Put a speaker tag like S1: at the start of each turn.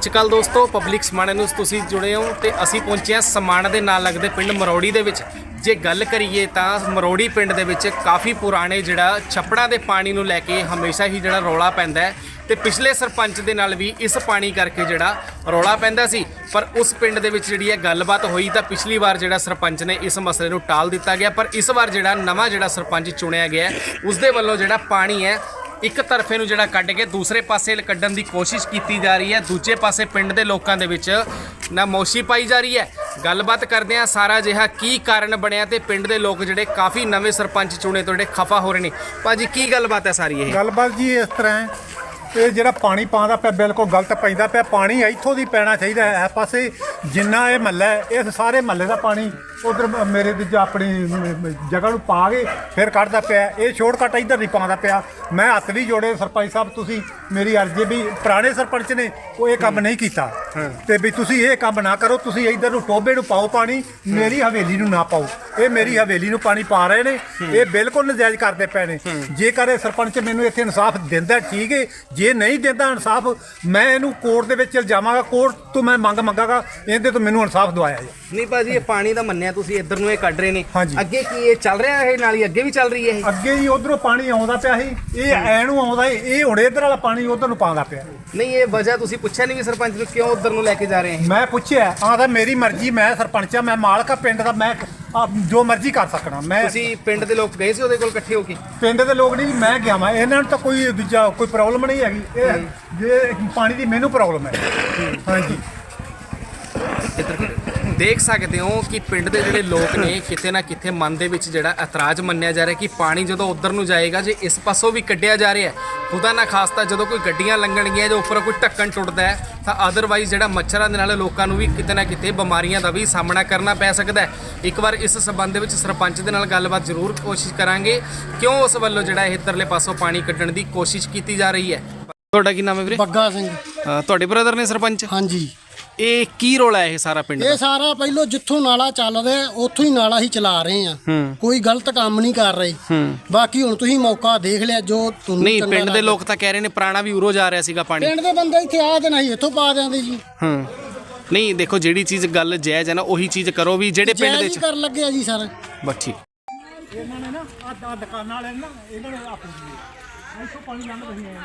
S1: ਸਤਿ ਸ਼੍ਰੀ ਅਕਾਲ ਦੋਸਤੋ public Samana news ਤੁਸੀਂ ਜੁੜੇ ਹੋ ਤੇ ਅਸੀਂ ਪਹੁੰਚੇ ਹਾਂ ਸਮਾਣਾ ਦੇ ਨਾਲ ਲੱਗਦੇ ਪਿੰਡ ਮਰੋੜੀ ਦੇ ਵਿੱਚ। ਜੇ ਗੱਲ ਕਰੀਏ ਤਾਂ ਮਰੋੜੀ ਪਿੰਡ ਦੇ ਵਿੱਚ ਕਾਫੀ ਪੁਰਾਣੇ ਜਿਹੜਾ ਛੱਪੜਾਂ ਦੇ ਪਾਣੀ ਨੂੰ ਲੈ ਕੇ ਹਮੇਸ਼ਾ ਹੀ ਜਿਹੜਾ ਰੌਲਾ ਪੈਂਦਾ ਹੈ ਤੇ ਪਿਛਲੇ ਸਰਪੰਚ ਦੇ ਨਾਲ ਵੀ ਇਸ ਪਾਣੀ ਕਰਕੇ ਜਿਹੜਾ ਰੌਲਾ ਪੈਂਦਾ ਸੀ। ਪਰ ਉਸ ਪਿੰਡ ਦੇ ਵਿੱਚ ਜਿਹੜੀ ਹੈ ਗੱਲਬਾਤ ਹੋਈ ਤਾਂ ਪਿਛਲੀ ਵਾਰ ਜਿਹੜਾ ਸਰਪੰਚ ਨੇ ਇਸ ਮਸਲੇ ਨੂੰ ਟਾਲ ਦਿੱਤਾ ਗਿਆ। ਪਰ ਇਸ ਵਾਰ ਜਿਹੜਾ ਨਵਾਂ ਜਿਹੜਾ ਸਰਪੰਚ ਚੁਣਿਆ ਗਿਆ ਹੈ, ਉਸ ਦੇ ਵੱਲੋਂ ਜਿਹੜਾ ਪਾਣੀ ਹੈ ਇੱਕ ਤਰਫੇ ਨੂੰ ਜਿਹੜਾ ਕੱਢ ਕੇ ਦੂਸਰੇ ਪਾਸੇ ਕੱਢਣ ਦੀ ਕੋਸ਼ਿਸ਼ ਕੀਤੀ ਜਾ ਰਹੀ ਹੈ। ਦੂਜੇ ਪਾਸੇ ਪਿੰਡ ਦੇ ਲੋਕਾਂ ਦੇ ਵਿੱਚ ਨਾਮੋਸ਼ੀ ਪਾਈ ਜਾ ਰਹੀ ਹੈ। ਗੱਲਬਾਤ ਕਰਦੇ ਆ ਸਾਰਾ ਜਿਹਾ ਕੀ ਕਾਰਨ ਬਣਿਆ ਤੇ ਪਿੰਡ ਦੇ ਲੋਕ ਜਿਹੜੇ ਕਾਫੀ ਨਵੇਂ ਸਰਪੰਚ ਚੁਣੇ ਤੋਂ ਜਿਹੜੇ ਖਫਾ ਹੋ ਰਹੇ ਨੇ। ਭਾਜੀ, ਕੀ ਗੱਲਬਾਤ ਹੈ ਸਾਰੀ ਇਹ?
S2: ਗੱਲਬਾਤ ਜੀ ਇਸ ਤਰ੍ਹਾਂ ਹੈ। ਇਹ ਜਿਹੜਾ ਪਾਣੀ ਪਾਉਂਦਾ ਪਿਆ ਬਿਲਕੁਲ ਗਲਤ ਪੈਂਦਾ ਪਿਆ। ਪਾਣੀ ਇੱਥੋਂ ਦੀ ਪੈਣਾ ਚਾਹੀਦਾ ਹੈ। ਪਾਸੇ ਜਿੰਨਾ ਇਹ ਮਹੱਲਾ ਇਸ ਸਾਰੇ ਮਹੱਲੇ ਦਾ ਪਾਣੀ ਉਧਰ ਮੇਰੇ ਦੂਜਾ ਆਪਣੀ ਜਗ੍ਹਾ ਨੂੰ ਪਾ ਕੇ ਫਿਰ ਕੱਢਦਾ ਪਿਆ। ਇਹ ਸ਼ੋਰਟਕਟ ਇੱਧਰ ਨਹੀਂ ਪਾਉਂਦਾ ਪਿਆ। ਮੈਂ ਹੱਥ ਵੀ ਜੋੜੇ ਸਰਪੰਚ ਸਾਹਿਬ ਤੁਸੀਂ ਮੇਰੀ ਅਰਜ਼ੀ ਵੀ ਪੁਰਾਣੇ ਸਰਪੰਚ ਨੇ ਉਹ ਇਹ ਕੰਮ ਨਹੀਂ ਕੀਤਾ। ਤੇ ਵੀ ਤੁਸੀਂ ਇਹ ਕੰਮ ਨਾ ਕਰੋ ਤੁਸੀਂ ਇੱਧਰ ਨੂੰ ਟੋਬੇ ਨੂੰ ਪਾਓ ਪਾਣੀ ਮੇਰੀ ਹਵੇਲੀ ਨੂੰ ਨਾ ਪਾਓ। ਇਹ ਮੇਰੀ ਹਵੇਲੀ ਨੂੰ ਪਾਣੀ ਪਾ ਰਹੇ ਨੇ। ਇਹ ਬਿਲਕੁਲ ਨਜਾਇਜ਼ ਕਰਦੇ ਪਏ ਨੇ। ਜੇਕਰ ਇਹ ਸਰਪੰਚ ਮੈਨੂੰ ਇੱਥੇ ਇਨਸਾਫ ਦਿੰਦਾ ਠੀਕ ਹੈ। ਜੇ ਨਹੀਂ ਦਿੰਦਾ ਇਨਸਾਫ ਮੈਂ ਇਹਨੂੰ ਕੋਰਟ ਦੇ ਵਿੱਚ ਜਾਵਾਂਗਾ। ਕੋਰਟ ਤੋਂ ਮੈਂ ਮੰਗ ਮੰਗਾਗਾ ਇਹਦੇ ਤੋਂ ਮੈਨੂੰ ਇਨਸਾਫ ਦਵਾਇਆ ਜੀ
S1: ਨਹੀਂ ਭਾਜੀ ਇਹ ਪਾਣੀ ਦਾ ਮੰਨਿਆ ਤੁਸੀਂ ਇੱਧਰ ਨੂੰ ਇਹ ਕੱਢ ਰਹੇ ਨੇ।
S2: ਹਾਂਜੀ।
S1: ਅੱਗੇ ਕੀ ਇਹ ਚੱਲ ਰਿਹਾ ਇਹ ਨਾਲੀ ਅੱਗੇ ਵੀ ਚੱਲ ਰਹੀ ਹੈ ਇਹ?
S2: ਅੱਗੇ ਹੀ ਉਧਰੋਂ ਪਾਣੀ ਆਉਂਦਾ ਪਿਆ ਸੀ ਇਹ ਐ ਨੂੰ ਆਉਂਦਾ ਸੀ, ਇਹ ਹੁਣ ਇੱਧਰ ਵਾਲਾ ਪਾਣੀ ਉਧਰ ਨੂੰ ਪਾਉਂਦਾ ਪਿਆ।
S1: ਨਹੀਂ ਇਹ ਵਜ੍ਹਾ ਤੁਸੀਂ ਪੁੱਛਿਆ ਨਹੀਂ ਵੀ ਸਰਪੰਚ ਨੂੰ ਕਿਉਂ ਉਧਰ ਨੂੰ ਲੈ ਕੇ ਜਾ ਰਹੇ ਹੈ
S2: ਮੈਂ ਪੁੱਛਿਆ ਆਂਦਾ ਮੇਰੀ ਮਰਜ਼ੀ ਮੈਂ ਸਰਪੰਚ ਆ ਮੈਂ ਮਾਲਕ ਆ ਪਿੰਡ ਦਾ ਮੈਂ ਆ, ਜੋ ਮਰਜ਼ੀ ਕਰ ਸਕਣਾ ਮੈਂ
S1: ਤੁਸੀਂ ਪਿੰਡ ਦੇ ਲੋਕ ਗਏ ਸੀ ਉਹਦੇ ਕੋਲ ਇਕੱਠੇ ਹੋ ਕੇ?
S2: ਪਿੰਡ ਦੇ ਲੋਕ ਨਹੀਂ ਮੈਂ ਗਿਆ ਵਾਂ ਇਹਨਾਂ ਨੂੰ ਤਾਂ ਕੋਈ ਦੂਜਾ ਕੋਈ ਪ੍ਰੋਬਲਮ ਨਹੀਂ ਹੈਗੀ। ਇਹ ਜੇ ਪਾਣੀ ਦੀ ਮੈਨੂੰ ਪ੍ਰੋਬਲਮ ਹੈ। ਹਾਂਜੀ।
S1: ਦੇਖ ਸਕਦੇ ਹੋ ਕਿ ਪਿੰਡ ਦੇ ਜਿਹੜੇ ਲੋਕ ਨੇ ਕਿਤੇ ਨਾ ਕਿਤੇ ਮਨ ਦੇ ਵਿੱਚ ਜਿਹੜਾ ਇਤਰਾਜ਼ ਮੰਨਿਆ ਜਾ ਰਿਹਾ ਕਿ ਪਾਣੀ ਜਦੋਂ ਉਧਰ ਨੂੰ ਜਾਏਗਾ ਜੇ ਇਸ ਪਾਸੋਂ ਵੀ ਕੱਢਿਆ ਜਾ ਰਿਹਾ ਖੁਦਾ ਨਾ ਖਾਸਤਾ ਜਦੋਂ ਕੋਈ ਗੱਡੀਆਂ ਲੰਘਣਗੀਆਂ ਜੋ ਉੱਪਰ ਕੋਈ ਢੱਕਣ ਟੁੱਟਦਾ ਹੈ ਤਾਂ ਅਦਰਵਾਈਜ਼ ਜਿਹੜਾ ਮੱਛਰਾਂ ਦੇ ਨਾਲ ਲੋਕਾਂ ਨੂੰ ਵੀ ਕਿਤੇ ਨਾ ਕਿਤੇ ਬਿਮਾਰੀਆਂ ਦਾ ਵੀ ਸਾਹਮਣਾ ਕਰਨਾ ਪੈ ਸਕਦਾ ਹੈ। ਇੱਕ ਵਾਰ ਇਸ ਸਬੰਧ ਦੇ ਵਿੱਚ ਸਰਪੰਚ ਦੇ ਨਾਲ ਗੱਲਬਾਤ ਜ਼ਰੂਰ ਕੋਸ਼ਿਸ਼ ਕਰਾਂਗੇ ਕਿਉਂ ਉਸ ਵੱਲੋਂ ਜਿਹੜਾ ਇਹ ਇੱਧਰਲੇ ਪਾਸੋਂ ਪਾਣੀ ਕੱਢਣ ਦੀ ਕੋਸ਼ਿਸ਼ ਕੀਤੀ ਜਾ ਰਹੀ ਹੈ? ਤੁਹਾਡਾ ਕੀ ਨਾਮ ਹੈ ਵੀਰੇ?
S3: ਬੱਗਾ ਸਿੰਘ।
S1: ਤੁਹਾਡੇ ਬ੍ਰਦਰ ਨੇ ਸਰਪੰਚ?
S3: ਹਾਂਜੀ।
S1: ਇਹ ਕੀ ਰੋਲਾ ਹੈ ਇਹ ਸਾਰਾ ਪਿੰਡ ਦਾ?
S3: ਇਹ ਸਾਰਾ ਪਹਿਲੋਂ ਜਿੱਥੋਂ ਨਾਲਾ ਚੱਲ ਰਿਹਾ ਉੱਥੋਂ ਹੀ ਨਾਲਾ ਹੀ ਚਲਾ ਰਹੇ ਆ
S1: ਹੂੰ।
S3: ਕੋਈ ਗਲਤ ਕੰਮ ਨਹੀਂ ਕਰ ਰਹੇ। ਬਾਕੀ ਹੁਣ ਤੁਸੀਂ ਮੌਕਾ ਦੇਖ ਲਿਆ ਜੋ ਤੁਹਾਨੂੰ
S1: ਨਹੀਂ
S3: ਚੰਗਾ
S1: ਪਿੰਡ ਦੇ
S3: ਲੱਗਦਾ।
S1: ਲੋਕ ਤਾਂ ਕਹਿ ਰਹੇ ਨੇ ਪੁਰਾਣਾ ਵੀ ਉਰੋ ਜਾ ਰਿਹਾ ਸੀਗਾ ਪਾਣੀ।
S3: ਪਿੰਡ ਦੇ ਬੰਦੇ ਇੱਥੇ ਆ ਤੇ ਨਹੀਂ ਇੱਥੋਂ ਪਾ ਦਿੰਦੇ ਜੀ।
S1: ਹੂੰ। ਨਹੀਂ ਦੇਖੋ ਜਿਹੜੀ ਚੀਜ਼ ਗੱਲ ਜਾਇਜ਼ ਹੈ ਨਾ ਉਹੀ ਚੀਜ਼ ਕਰੋ ਵੀ ਜਿਹੜੇ ਪਿੰਡ ਦੇ
S3: ਜਾਇਜ਼ ਹੀ
S1: ਚ
S3: ਕਰਨ ਲੱਗੇ ਆ ਜੀ ਸਰ।
S1: ਬਸ ਠੀਕ।
S2: ਇਹਨਾਂ ਨੇ ਨਾ ਆ ਦੁਕਾਨਾਂ ਵਾਲੇ ਨਾ ਇਹਨਾਂ ਨੇ ਆਪੂ ਜੀ ਇੱਥੋਂ ਪਾਣੀ ਲੰਘ ਰਹੀ ਹੈ